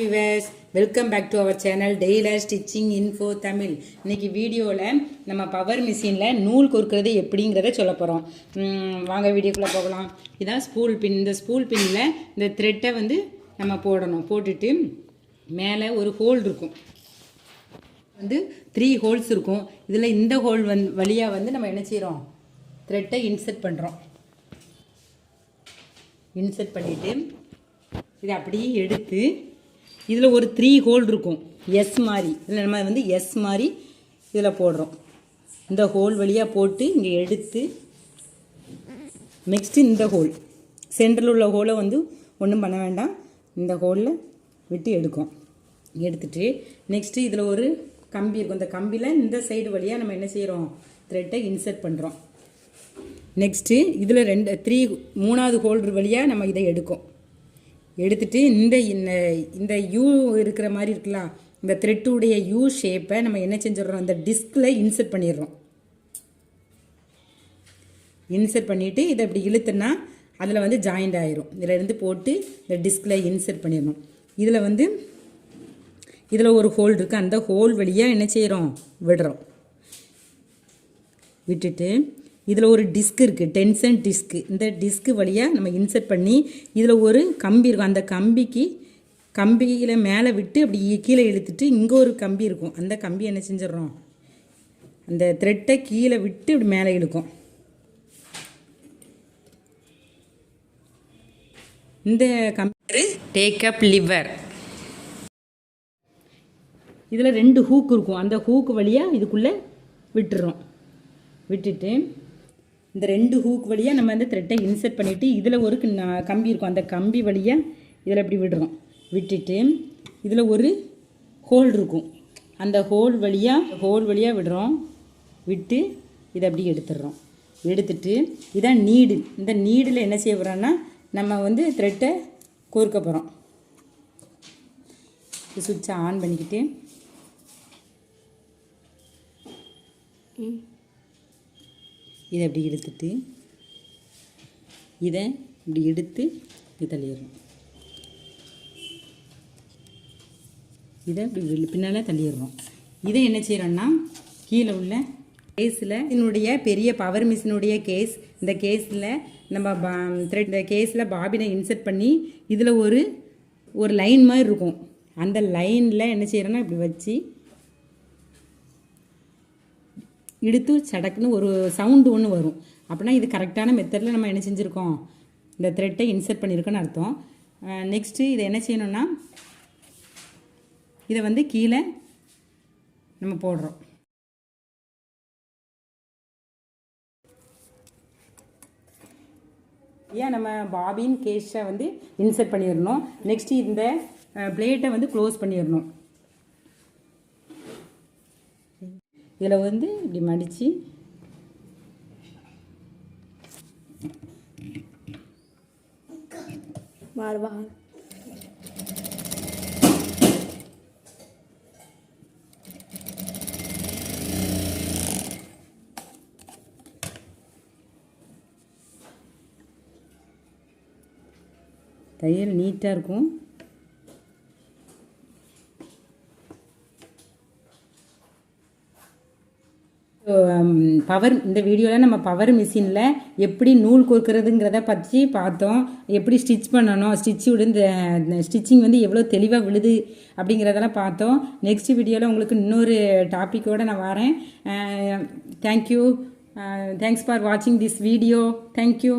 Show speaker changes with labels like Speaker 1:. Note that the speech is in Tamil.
Speaker 1: Viewers welcome back to our channel tailor stitching info Tamil இன்னைக்கு வீடியோவில் நம்ம பவர் மிஷினில் நூல் கொடுக்கறது எப்படிங்கிறத சொல்ல போகிறோம் வாங்க வீடியோக்குள்ளே போகலாம். இதான் ஸ்பூல் பின் இந்த ஸ்பூல் பின்னில் இந்த த்ரெட்டை வந்து நம்ம போடணும். போட்டுட்டு மேலே ஒரு ஹோல் இருக்கும். வந்து த்ரீ ஹோல்ஸ் இருக்கும். இதில் இந்த ஹோல் வந் வழியாக வந்து நம்ம என்ன செய்கிறோம் த்ரெட்டை இன்செர்ட் பண்ணுறோம் இன்செர்ட் பண்ணிவிட்டு இதை அப்படியே எடுத்து இதில் ஒரு த்ரீ ஹோல் இருக்கும். எஸ் மாதிரி இதில் நம்ம வந்து எஸ் மாதிரி இதில் போடுறோம். இந்த ஹோல் வழியாக போட்டு இங்கே எடுத்து நெக்ஸ்ட்டு இந்த ஹோல் சென்டரில் உள்ள ஹோலை வந்து ஒன்றும் பண்ண வேண்டாம். இந்த ஹோலில் விட்டு எடுக்கும். எடுத்துட்டு நெக்ஸ்ட்டு இதில் ஒரு கம்பி இருக்கும். இந்த கம்பியில் இந்த சைடு வழியாக நம்ம என்ன செய்கிறோம் த்ரெட்டை இன்சர்ட் பண்ணுறோம் நெக்ஸ்ட்டு இதில் ரெண்டு த்ரீ மூணாவது ஹோல்டர் வழியாக நம்ம இதை எடுக்கும். எடுத்துட்டு இந்த இந்த இந்த யூ இருக்கிற மாதிரி இருக்கலாம். இந்த த்ரெட்டுடைய யூ ஷேப்பை நம்ம என்ன செஞ்சிடறோம்? அந்த டிஸ்கில் இன்சர்ட் பண்ணிடுறோம். இன்சர்ட் பண்ணிவிட்டு இதை இப்படி இழுத்துனா அதில் வந்து ஜாயிண்ட் ஆயிரும். இதில் இருந்து போட்டு இந்த டிஸ்கில் இன்சர்ட் பண்ணிடணும். இதில் வந்து இதில் ஒரு ஹோல் இருக்குது அந்த ஹோல் வழியாக என்ன செய்கிறோம் விடுறோம். விட்டுட்டு இதில் ஒரு டிஸ்க் இருக்குது டென்ஷன் டிஸ்க்கு இந்த டிஸ்க்கு வழியாக நம்ம இன்சர்ட் பண்ணி இதில் ஒரு கம்பி இருக்கும். அந்த கம்பிக்கு கம்பியில் மேலே விட்டு அப்படி கீழே இழுத்துட்டு இங்கே ஒரு கம்பி இருக்கும். அந்த கம்பி என்ன செஞ்சிடறோம்? அந்த த்ரெட்டை கீழே விட்டு இப்படி மேலே இழுக்கும். இந்த கம்பி டேக்கப் லிவர் இதில் ரெண்டு ஹூக் இருக்கும். அந்த ஹூக் வழியாக இதுக்குள்ளே விட்டுறோம். விட்டுட்டு இந்த ரெண்டு ஹூக் வழியாக நம்ம அந்த த்ரெட்டை இன்சர்ட் பண்ணிவிட்டு இதில் ஒரு ந- கம்பி இருக்கும். அந்த கம்பி வழியாக இதில் இப்படி விடுறோம். விட்டுட்டு இதில் ஒரு ஹோல் இருக்கும். அந்த ஹோல் வழியாக ஹோல் வழியாக விடுறோம். விட்டு இதை அப்படி எடுத்துடுறோம். எடுத்துட்டு இதான் நீடு இந்த நீடில் என்ன செய்ய போகிறோன்னா நம்ம வந்து த்ரெட்டை கோர்க்க போகிறோம் சுவிட்சை ஆன் பண்ணிக்கிட்டு இதை அப்படி இழுத்துட்டு இதை இப்படி எடுத்து தள்ளிடுறோம் இதை இப்படி பின்னால் தள்ளிடுறோம் இதை என்ன செய்கிறோன்னா கீழே உள்ள கேஸில் இதனுடைய பெரிய பவர் மிஷினுடைய கேஸ் இந்த கேஸில் நம்ம பா த்ரெட் இந்த கேஸில் பாபினை இன்சர்ட் பண்ணி இதில் ஒரு ஒரு லைன் மாதிரி இருக்கும். அந்த லைனில் என்ன செய்கிறோன்னா இப்படி வச்சு இழுத்து சடக்குன்னு ஒரு சவுண்டு ஒன்று வரும். அப்படின்னா இது கரெக்டான மெத்தடில் நம்ம என்ன செஞ்சுருக்கோம்? இந்த த்ரெட்டை இன்சர்ட் பண்ணியிருக்கோன்னு அர்த்தம். நெக்ஸ்ட்டு இதை என்ன செய்யணும்னா இதை வந்து கீழே நம்ம போடுறோம். ஏன் நம்ம பாபின் கேஷை வந்து இன்சர்ட் பண்ணிடணும்? நெக்ஸ்ட்டு இந்த பிளேட்டை வந்து க்ளோஸ் பண்ணிடணும். இதில் வந்து இப்படி மடித்து
Speaker 2: வாழ்வா
Speaker 1: தையல் நீட்டாக இருக்கும். பவர் இந்த வீடியோவில் நம்ம பவர் மிஷினில் எப்படி நூல் கொடுக்கறதுங்கிறத பற்றி பார்த்தோம். எப்படி ஸ்டிச் பண்ணணும் ஸ்டிச் விடு இந்த ஸ்டிச்சிங் வந்து எவ்வளோ தெளிவாக விழுது அப்படிங்கிறதெல்லாம் பார்த்தோம். நெக்ஸ்ட் வீடியோவில் உங்களுக்கு இன்னொரு டாப்பிக்கோடு நான் வரேன். தேங்க்யூ தேங்க்ஸ் ஃபார் வாட்சிங் திஸ் வீடியோ தேங்க்யூ